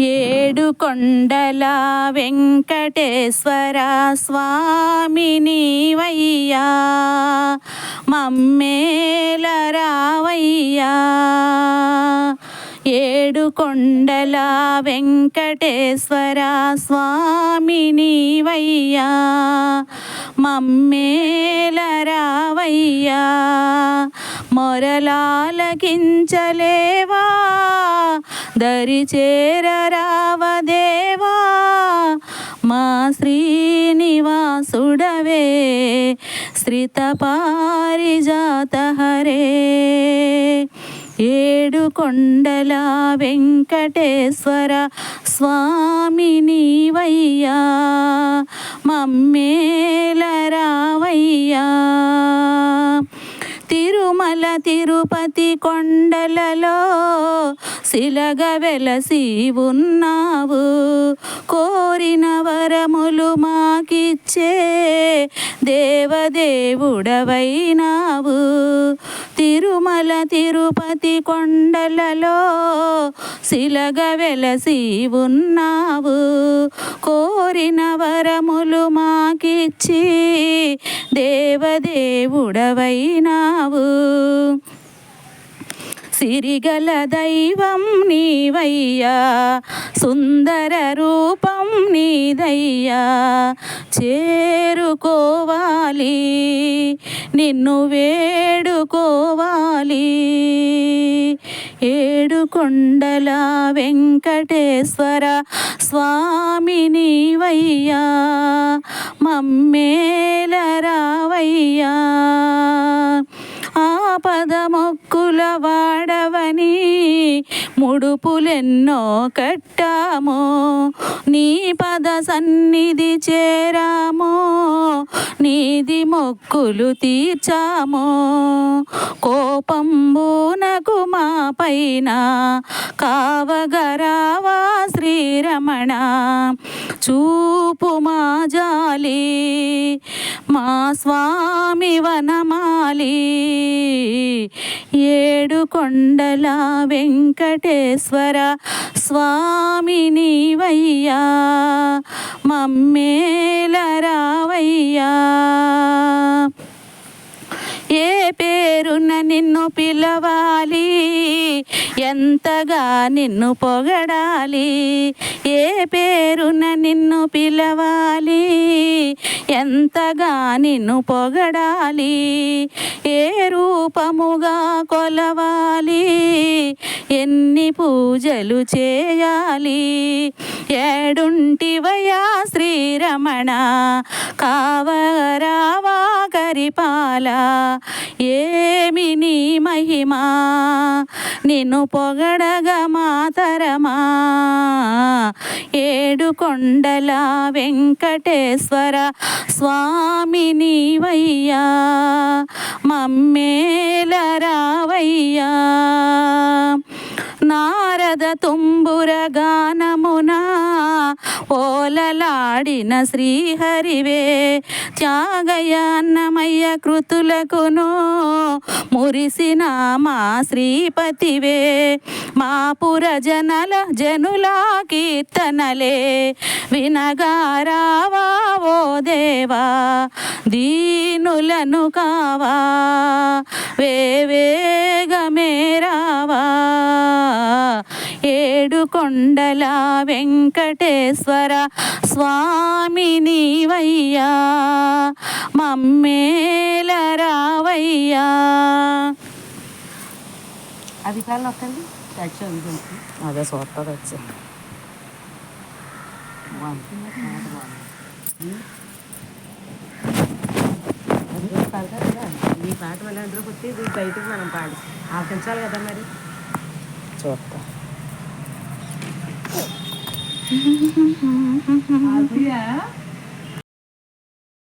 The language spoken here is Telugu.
ఏడు కొండల వెంకటేశ్వర స్వామిని వయ్యా మమ్మేల రావయ్యా. ఏడు కొండల వెంకటేశ్వర స్వామిని వయ్యా మమ్మేల రావయ్యా. మొరలాలకించలేవా దరి చేరరావదేవా మా శ్రీనివాసుడవే శ్రిత పారిజాత హరే. ఏడు కొండల వెంకటేశ్వర స్వామిని వయ్యా మమ్మేల రావయ్యా. తిరుమల తిరుపతి కొండలలో సిలగ వెలసి ఉన్నావు. కోరిన వరములు మాకిచ్చే దేవదేవుడవైనావు. తిరుమల తిరుపతి కొండలలో శిలగ వెలసి ఉన్నావు. కోరిన వరములు మాకిచ్చి దేవదేవుడవైనావు. సిరిగల దైవం నీవయ్యా. సుందర రూపం నీదయ్యా. చేరుకోవాలి నిన్ను వేడుకోవాలి. ఏడు కొండల వెంకటేశ్వర స్వామి నీవయ్యా. మమ్మేల రావయ్యా. ఆపద మొక్కుల వాడవని ముడుపులెన్నో కట్టామో. నీ పద సన్నిధి చేరామో. నీది మొక్కులు తీర్చామో. కోపంబునకు మా పైన కావగరావా శ్రీరమణ. చూ మా జాలి మా స్వామి వనమాలి. ఏడు కొండల వెంకటేశ్వర స్వామి నీవయ్యా మమ్మేల రావయ్యా. ఏ పేరున నిన్ను పిలవాలి ఎంతగా నిన్ను పొగడాలి? ఏ పేరున నిన్ను పిలవాలి? ఎంతగా నిన్ను పొగడాలి? ఏ రూపముగా కొలవాలి? ఎన్ని పూజలు చేయాలి? ఏడుంటివయా శ్రీరమణ కావరావా కరిపాల ఏమి నీ మహిమా? నిన్ను పొగడగా మాతరమా? ఏడు కొండల వెంకటేశ్వర స్వామి నీవయ్యా మమ్మేల రావయ్యా. నారద తుంబుర గానమునా ఓలలాడిన శ్రీహరివే త్యాగయ్య అన్నమయ్య కృతులకును మురిసిన మా శ్రీపతివే. మా పురజనల జనుల కీర్తనలే వినగారావా ఓ దేవా దీనులను కావా వేవే కొండల వెంకటేశ్వర స్వామి నీవయ్యా మమ్మేల రావయ్యా. అది నొక్కండి ఇది అదే చూస్తుంది వచ్చి ఈ పాట అందరూ కొట్టి బయటకు మనం పాడి ఆలకించాలి కదా మరి? చూస్తా అది